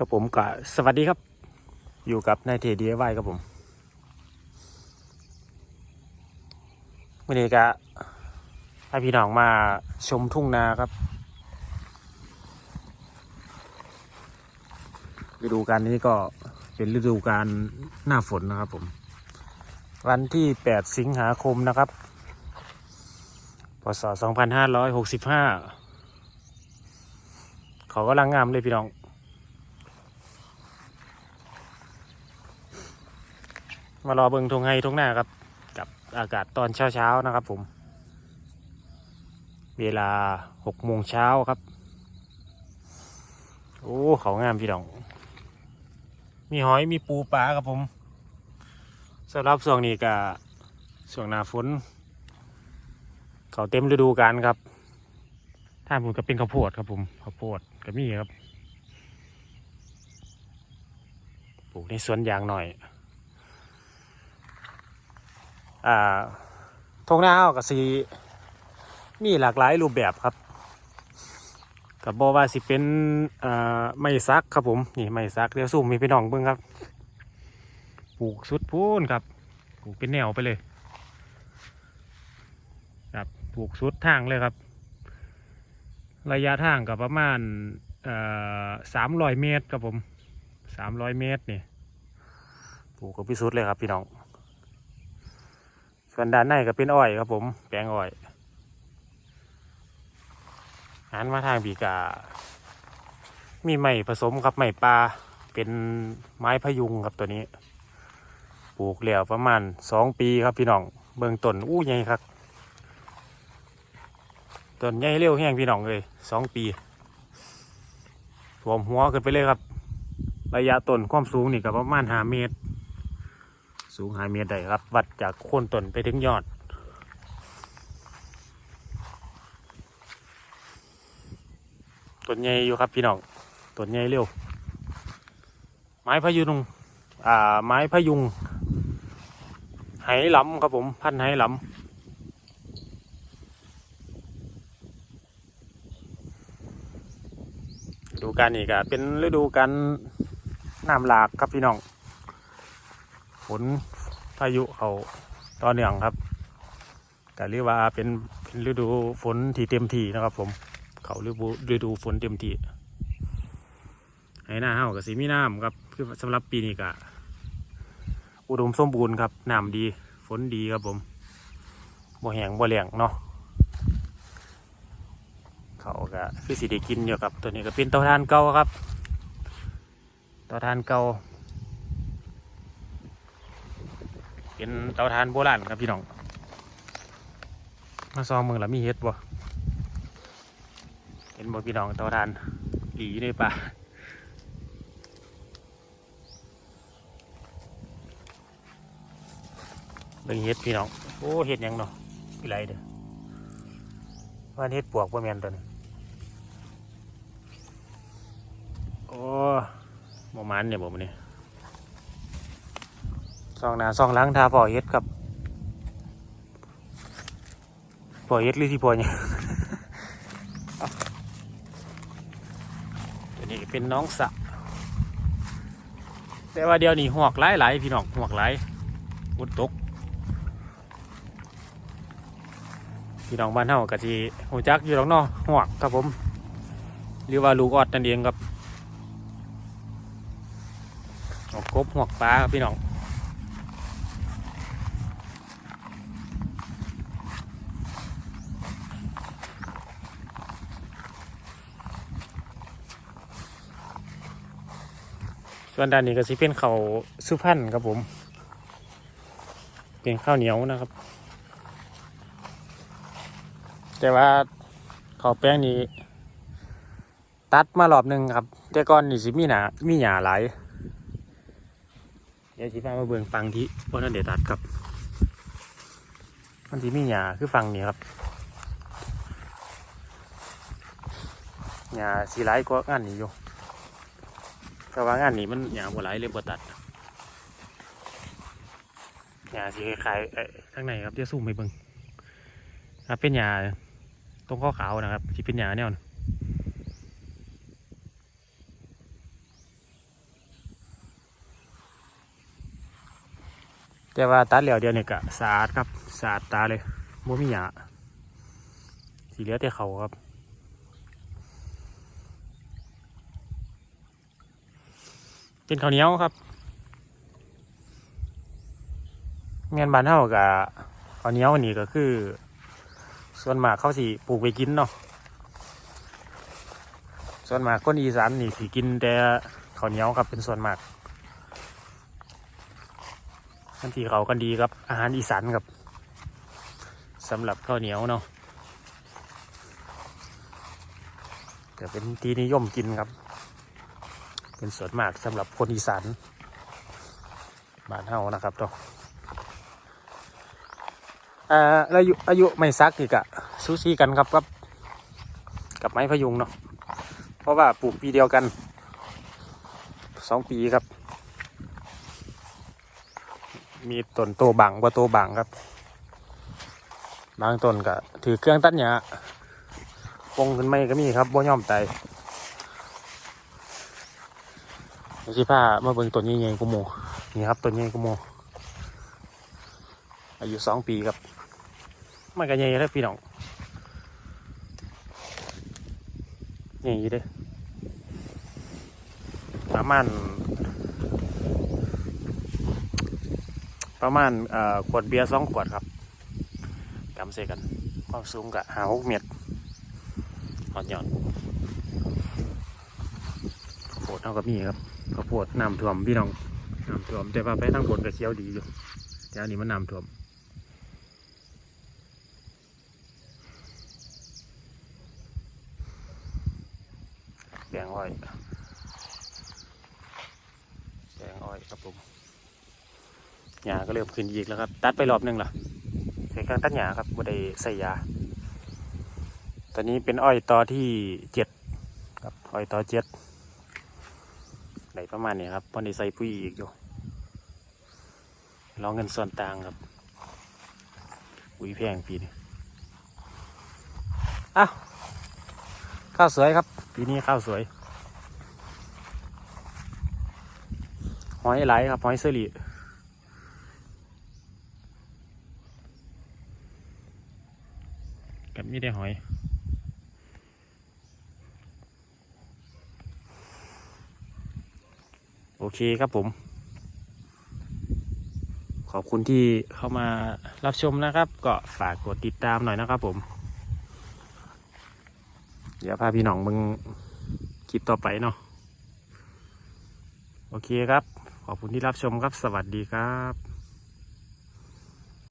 ครับผมก็สวัสดีครับ อยู่กับนายเทดีไวครับผมวันนี้ก็ให้พี่น้องมาชมทุ่งนาครับฤดูกาลนี้ก็เป็นฤดูกาลหน้าฝนนะครับผม วันที่ 8 สิงหาคมนะครับพศ2565 เขากำลังงามเลยพี่น้อง มารอเบิงทงไฮทงหน้าครับ กับอากาศตอนเช้าๆนะครับผม เวลาหกโมงเช้าครับ โอ้เขางามพี่น้อง มีหอยมีปูปลาครับผมสำหรับช่วงนี้ก็ช่วงหน้าฝนเขาเต็มฤดูกาลครับถ้านผมก็เป็นข้าวโพดครับผมข้าวโพดก็มีครับปลูกในสวนยางหน่อย อ่าทงหน้าเฮาก็สีมีหลากหลายรูปแบบครับกับบอว่าสิเป็นอ่าไม้ซักครับผมนี่ไม้ซักเดี๋ยวซูมมีพี่น้องเบิ่งครับปลูกสุดพูนครับปลูกเป็นแนวไปเลย ครับปลูกสุดทางเลยครับ ระยะทางกับประมาณสามร้อยเมตรครับผมสามร้อยเมตรนี่ปลูกกับพี่สุดเลยครับพี่น้อง ส่วนด้านในก็เป็นอ้อยครับผม แปลงอ้อยหันมาทางบีกา มีไม้ผสมครับไม้ปลา เป็นไม้พยุงครับตัวนี้ ปลูกแล้วประมาณสองปีครับพี่น้อง เบื้องต้นอู้ใหญ่ครับ ต้นใหญ่เร็วแห้งพี่น้องเลยสองปีถ่วมหัวขึ้นไปเลยครับ ระยะต้นความสูงนี่ก็ประมาณห้าเมตร สูงหาเมตรได้ครับ วัดจากโคนต้นไปถึงยอด ต้นใหญ่อยู่ครับพี่น้องต้นใหญ่เร็ว ไม้พะยุงอ่า ไม้พะยุงไหหลำครับผมพันไหหลำฤดูการนี้ก็เป็นฤดูการน้ำหลากครับพี่น้อง ฝนพายุเขาต่อเนื่องครับก็เรียกว่าเป็นเป็นฤดูฝนที่เต็มที่นะครับ ผม เขาฤดูฤดูฝนเต็มที่ให้หน้าเฮากับสีมีน้ำครับคือสำหรับปีนี้ก็อุดมสมบูรณ์ครับน้ำดี ฝนดีครับผมบ่แหงบ่แหลงเนาะเขาก็คือสิได้กินอยู่ครับ ตัวนี้ก็เป็นเตาถ่านเก่าครับเตาถ่านเก่า เป็นเตาถ่านโบราณครับพี่น้อง มาซองเมืองแล้วมีเห็ดบ่เห็นบ่พี่น้องเตาถ่านหลีอยู่ในป่าเบิ่งเห็ดพี่น้อง โอ้เห็ดยังเนาะพี่ไรเด้อว่าเห็ดปวกว่แมนตัวนี้โอ้หมมันเนี่ยบ่มันนี่ ซองหนาซองหล้างทาพอเฮ็ดครับพอเฮ็ดหรือที่พอเนี่ยตัวนี้เป็นน้องสะ แต่ว่าเดี๋ยวนี้หวกหลายหลายพี่น้องหวกหลายฝนตก พี่น้องบ้านเฮากะทีหูจักอยู่หรอกเนาะหวกครับผม หรือว่าลูกออดนั่นเองครับหวกกบหวกปลาครับพี่น้อง ส่วนด้านนี้ก็สิเป็นข้าวสุพรรณครับผม เป็นข้าวเหนียวนะครับ แต่ว่าข้าวแป้งนี้ตัดมารอบหนึ่งครับ แต่ก่อนนี่สิมีหนามีหยาหลายเดี๋ยวสิพามาเบิ่งฟังที่บนนั้นเดี๋ยวตัดครับมันสิมีหยาคือฟังนี้ครับหยาสีหลกว่างานนี้อยู่ แต่ว่างานนี้มันหยาบัวไหลเลยบัวตัดหยาสีคล้ายข้างในครับจะสู้ไม่เบิ้งครับเป็นหยาตรงข้อขาวนะครับที่เป็นหยาแน่นอนแต่ว่าตัดหล้วเดียวนี่ก็สะอาดครับสะอาดตาเลยไม่มีหยาสีเหลือแต่เขาครับ เป็นข้าวเหนียวครับงานบ้านเฮากับข้าวเหนียวนี่ก็คือ ส่วนมากเขาสิปลูกไปกินเนาะส่วนมากคนอีสานนี่สิกินแต่ข้าวเหนียวครับเป็นส่วนมากทันทีเขากันดีครับ อาหารอีสานครับสำหรับข้าวเหนียวเนาะแต่เป็นที่นิยมกินครับ เป็นส่วนมากสำหรับคนอีสานบ้านเฮานะครับตัวอ่าอายุอายุไม่ซักอีกอะซูซีกันครับกับ กับไม้พยุงเนาะเพราะว่าปลูกปีเดียวกันสองปีครับ มีต้นโตบังกว่าโตบังครับ บางต้นก็ถือเครื่องตัดหญ้าปงขึ้นไม่ก็มีครับบ่ยอมตายนี่สิผ้ามาเบิ่งตัวนี้ใหญ่กูโมนี่ครับตัวนี้กูโมอายุสองปีครับมันก็ใหญ่แล้วพี่น้องใหญ่อยู่เด้อประมาณประมาณขวดเบียร์สองขวดครับกำเสกันความสูงกะหาหกเมตรหอดหย่อนข้าวโพดเท่ากับมีครับ โพดน้ำท่วมพี่น้องน้ำท่วมแต่ว่าไปทางบนก็เขียวดีอยู่แต่อันนี้มันน้ำท่วมแปลงอ้อยแปลงอ้อยครับผมหญ้าก็เริ่มขึ้นอีกแล้วครับ ตัดไปรอบหนึงล่ะใช้เครื่องตัดหญ้าครับบ่ได้ใส่ยา ตอนนี้เป็นอ้อยตอที่เจ็ดครับอ้อยตอเจ็ด ไหนประมาณนี้ครับพอในใส่ปุ๋ยอีกอยู่ลองเงินส่วนต่างครับปุ๋ยแพงปีนี้อ้าวข้าวสวยครับ ปีนี้ข้าวสวยหอยไหลครับหอยเสลีกับมีได้หอย โอเคครับผม ขอบคุณที่เข้ามารับชมนะครับ ก็ฝากกดติดตามหน่อยนะครับผม เดี๋ยวพาพี่น้องมึงคลิปต่อไปเนาะโอเคครับ ขอบคุณที่รับชมครับ สวัสดีครับ